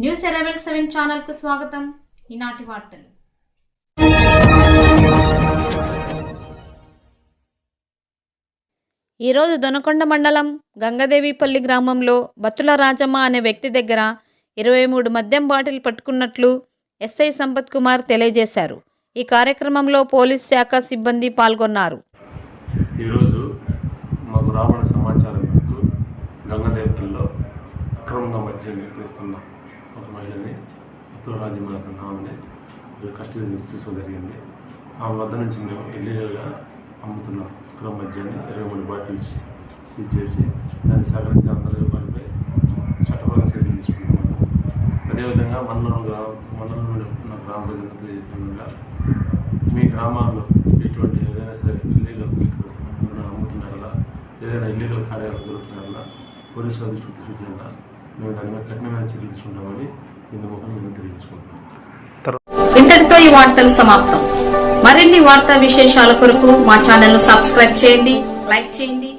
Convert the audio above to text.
నమస్తే rebel seven ఛానల్కు స్వాగతం. ఈనాటి వార్తలు. ఈరోజు దొనకొండ మండలం గంగదేవిపల్లి గ్రామంలో బత్తుల రాజమ్మ అనే వ్యక్తి దగ్గర ఇరవై మూడు మద్యం బాటిల్ పట్టుకున్నట్లు ఎస్ఐ సంపత్ కుమార్ తెలియజేశారు. ఈ కార్యక్రమంలో పోలీస్ శాఖ సిబ్బంది పాల్గొన్నారు. ఈరోజు మాకు రాబడిన సమాచారం మేరకు గంగదేవపల్లిలో అక్రమంగా మద్యం విక్రయిస్తున్న ఒక మహిళని అబ్దుల్ రాజీ ఆమెని కస్టడీ నుంచి తీసుకోవడం జరిగింది. ఆమె వద్ద నుంచి మేము ఇల్లీగల్గా అమ్ముతున్న అక్రమ మద్యాన్ని ఇరవై మూడు బాటిల్స్ సీజ్ చేసి దాన్ని సహకరించి అందరి వారిపై చట్టపరంగా చర్యలు తీసుకుంటున్నాము. అదేవిధంగా మండలం గ్రామ మండలంలో ఉన్న గ్రామ ప్రజలకు తెలియజేయకుండా మీ గ్రామాల్లో ఎటువంటి ఏదైనా సరే ఇల్లీగల్ అమ్ముతున్నారా ఏదైనా ఇల్లీగల్ కార్యాలు జరుగుతున్నారా పోలీసు వారి దృష్టికి మేము దాని మీద కఠినమైన చర్యలు తీసుకుంటామని ఇందుముఖం మేము తెలియజేసుకుంటున్నాం ఇంతటితో ఈ వార్తలు సమాప్తం. మరిన్ని వార్తా విశేషాల కొరకు మా ఛానల్ను సబ్స్క్రైబ్ చేయండి లైక్ చేయండి.